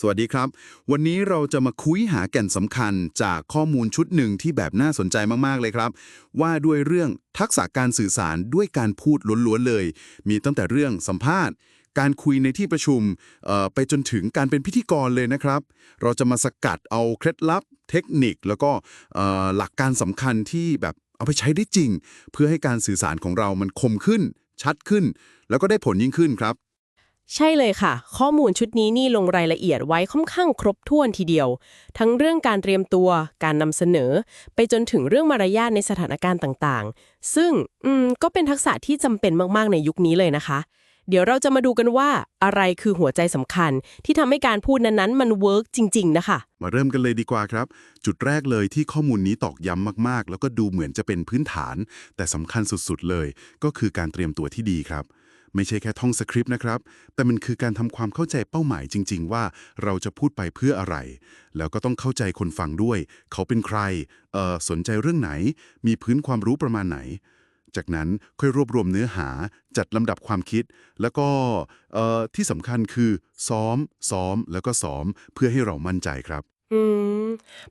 สวัสดีครับ วันนี้เราจะมาคุยหาแก่นสำคัญจากข้อมูลชุดหนึ่งที่แบบน่าสนใจมากๆเลยครับ ว่าด้วยเรื่องทักษะการสื่อสารด้วยการพูดล้วนๆเลย มีตั้งแต่เรื่องสัมภาษณ์ การคุยในที่ประชุมไปจนถึงการเป็นพิธีกรเลยนะครับ เราจะมาสกัดเอาเคล็ดลับ เทคนิค แล้วก็หลักการสำคัญที่แบบเอาไปใช้ได้จริง เพื่อให้การสื่อสารของเรามันคมขึ้น ชัดขึ้น แล้วก็ได้ผลยิ่งขึ้นครับ ใช่เลยค่ะ ข้อมูลชุดนี้นี่ลงรายละเอียดไว้ค่อนข้างครบถ้วนทีเดียว ทั้งเรื่องการเตรียมตัว การนำเสนอ ไปจนถึงเรื่องมารยาทในสถานการณ์ต่างๆ ซึ่งอืมก็เป็นทักษะที่จำเป็นมากๆในยุคนี้เลยนะคะ เดี๋ยวเราจะมาดูกันว่าอะไรคือหัวใจสำคัญ ที่ทำให้การพูดนั้นๆมันเวิร์กจริง ๆ นะคะ มาเริ่มกันเลยดีกว่าครับ จุดแรกเลยที่ข้อมูลนี้ตอกย้ำมากๆ แล้วก็ดูเหมือนจะเป็นพื้นฐาน แต่สำคัญสุดๆเลย ก็คือการเตรียมตัวที่ดีครับ ไม่ใช่แค่ท่องสคริปต์นะครับ แต่มันคือการทำความเข้าใจเป้าหมายจริง ๆ ว่าเราจะพูดไปเพื่ออะไร แล้วก็ต้องเข้าใจคนฟังด้วย เขาเป็นใครเออสนใจเรื่องไหน มีพื้นความรู้ประมาณไหน จากนั้นค่อยรวบรวมเนื้อหา จัดลำดับความคิด แล้วก็เออที่สำคัญคือ ซ้อม ซ้อม แล้วก็ซ้อม เพื่อให้เรามั่นใจครับ อืม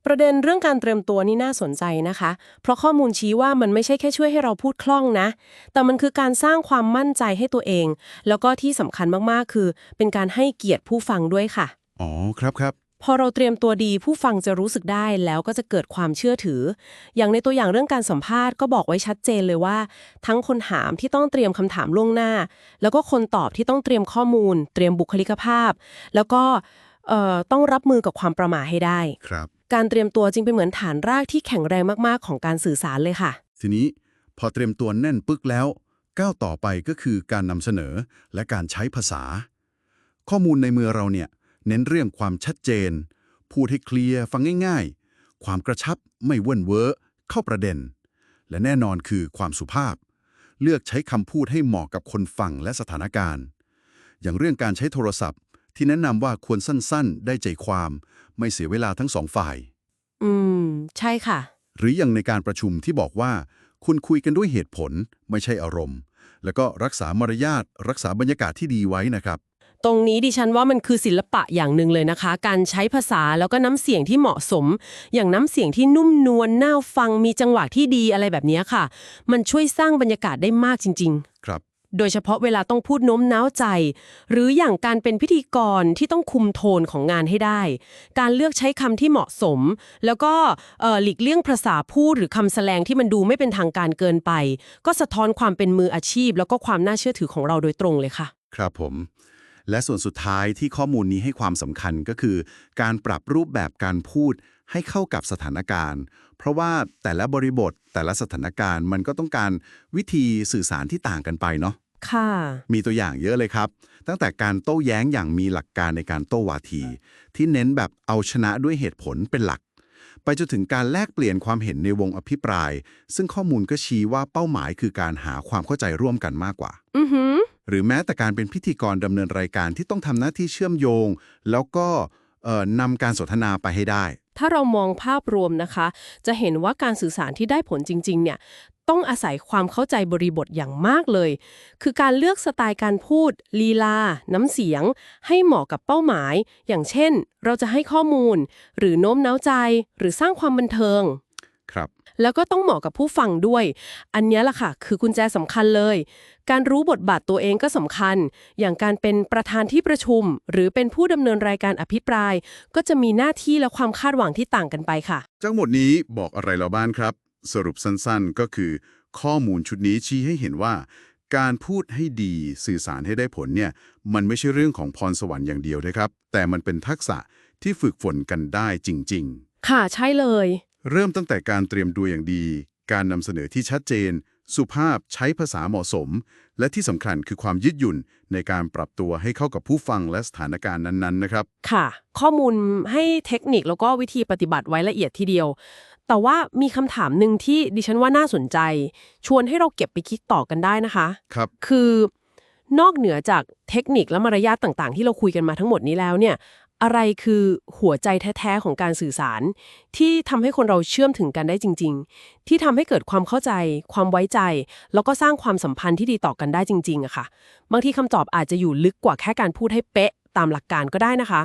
ประเด็นเรื่องการเตรียมตัวนี่น่าสนใจนะคะ เพราะข้อมูลชี้ว่ามันไม่ใช่แค่ช่วยให้เราพูดคล่องนะ แต่มันคือการสร้างความมั่นใจให้ตัวเอง แล้วก็ที่สำคัญมากๆ คือ เป็นการให้เกียรติผู้ฟังด้วยค่ะ อ๋อ ครับครับ พอเราเตรียมตัวดีผู้ฟังจะรู้สึกได้แล้วก็จะเกิดความเชื่อถือ อย่างในตัวอย่างเรื่องการสัมภาษณ์ก็บอกไว้ชัดเจนเลยว่า ทั้งคนถามที่ต้องเตรียมคำถามล่วงหน้า แล้วก็คนตอบที่ต้องเตรียมข้อมูล เตรียมบุคลิกภาพ แล้วก็ เอ่อต้องรับมือกับความประหม่าให้ได้ ครับ การเตรียมตัวจึงเป็นเหมือนฐานรากที่แข็งแรงมากๆ ของการสื่อสารเลยค่ะ ทีนี้พอเตรียมตัวแน่นปึกแล้ว ก้าวต่อไปก็คือการนำเสนอและการใช้ภาษา ข้อมูลในมือเราเนี่ย เน้นเรื่องความชัดเจน พูดให้เคลียร์ฟังง่าย ๆ ความกระชับไม่เว่นเวอเข้าประเด็น และแน่นอนคือความสุภาพ เลือกใช้คำพูดให้เหมาะกับคนฟังและสถานการณ์ อย่างเรื่องการใช้โทรศัพท์ ที่แนะนำว่าควรสั้นๆ ได้ใจความ ไม่เสียเวลาทั้งสองฝ่าย อืม ใช่ค่ะ หรืออย่างในการประชุมที่บอกว่า คุณคุยกันด้วยเหตุผลไม่ใช่อารมณ์ แล้วก็รักษามารยาทรักษาบรรยากาศที่ดีไว้นะครับ ตรงนี้ดิฉันว่ามันคือศิลปะอย่างหนึ่งเลยนะคะ การใช้ภาษาแล้วก็น้ำเสียงที่เหมาะสม อย่างน้ำเสียงที่นุ่มนวลน่าฟังมีจังหวะที่ดีอะไรแบบนี้ค่ะ มันช่วยสร้างบรรยากาศได้มากจริง ๆ ครับ โดยเฉพาะเวลาต้องพูดโน้มน้าวใจ หรืออย่างการเป็นพิธีกรที่ต้องคุมโทนของงานให้ได้ การเลือกใช้คำที่เหมาะสม แล้วก็หลีกเลี่ยงภาษาพูดหรือคำแสลงที่มันดูไม่เป็นทางการเกินไป ก็สะท้อนความเป็นมืออาชีพ แล้วก็ความน่าเชื่อถือของเราโดยตรงเลยค่ะ ครับผม และส่วนสุดท้ายที่ข้อมูลนี้ให้ความสำคัญก็คือ การปรับรูปแบบการพูดให้เข้ากับสถานการณ์ เพราะว่าแต่ละบริบทแต่ละสถานการณ์ มันก็ต้องการวิธีสื่อสารที่ต่างกันไปเนาะค่ะมีตัวอย่างเยอะเลยครับ ตั้งแต่การโต้แย้งอย่างมีหลักการในการโต้วาที ที่เน้นแบบเอาชนะด้วยเหตุผลเป็นหลัก ไปจนถึงการแลกเปลี่ยนความเห็นในวงอภิปราย ซึ่งข้อมูลก็ชี้ว่าเป้าหมายคือการหาความเข้าใจร่วมกันมากกว่า อือหือ หรือแม้แต่การเป็นพิธีกรดำเนินรายการที่ต้องทำหน้าที่เชื่อมโยง แล้วก็เอ่อนำการสนทนาไปให้ได้ ถ้าเรามองภาพรวมนะคะ จะเห็นว่าการสื่อสารที่ได้ผลจริง ๆ เนี่ยต้องอาศัยความเข้าใจบริบทอย่างมากเลย คือการเลือกสไตล์การพูด ลีลา น้ำเสียง ให้เหมาะกับเป้าหมาย อย่างเช่น เราจะให้ข้อมูล หรือโน้มน้าวใจ หรือสร้างความบันเทิง ครับ แล้วก็ต้องเหมาะกับผู้ฟังด้วย อันเนี้ยล่ะค่ะ คือกุญแจสำคัญเลย การรู้บทบาทตัวเองก็สำคัญ อย่างการเป็นประธานที่ประชุม หรือเป็นผู้ดำเนินรายการอภิปราย ก็จะมีหน้าที่และความคาดหวังที่ต่างกันไปค่ะทั้งหมดนี้บอกอะไรเราบ้างครับ สรุปสั้นๆ ก็คือ ข้อมูลชุดนี้ชี้ให้เห็นว่าการพูดให้ดีสื่อสารให้ได้ผลเนี่ยมันไม่ใช่เรื่องของพรสวรรค์อย่างเดียวนะครับ แต่มันเป็นทักษะที่ฝึกฝนกันได้จริงค่ะใช่เลยๆ เริ่มตั้งแต่การเตรียมตัวอย่างดี การนำเสนอที่ชัดเจน สุภาพใช้ภาษาเหมาะสม และที่สำคัญคือความยืดหยุ่นในการปรับตัวให้เข้ากับผู้ฟังและสถานการณ์นั้นๆนะครับ ค่ะ ข้อมูลให้เทคนิคแล้วก็วิธีปฏิบัติไว้ละเอียดทีเดียว แต่ว่ามีคำถามหนึ่งที่ดิฉันว่าน่าสนใจ ชวนให้เราเก็บไปคิดต่อกันได้นะคะครับ คือนอกเหนือจากเทคนิคและมารยาทต่างๆ ที่เราคุยกันมาทั้งหมดนี้แล้วเนี่ย อะไรคือหัวใจแท้ๆของการสื่อสาร ที่ทำให้คนเราเชื่อมถึงกันได้จริง ๆ ที่ทำให้เกิดความเข้าใจ ความไว้ใจ แล้วก็สร้างความสัมพันธ์ที่ดีต่อกันได้จริงๆอะค่ะ บางทีคำตอบอาจจะอยู่ลึกกว่าแค่การพูดให้เป๊ะตามหลักการก็ได้นะคะ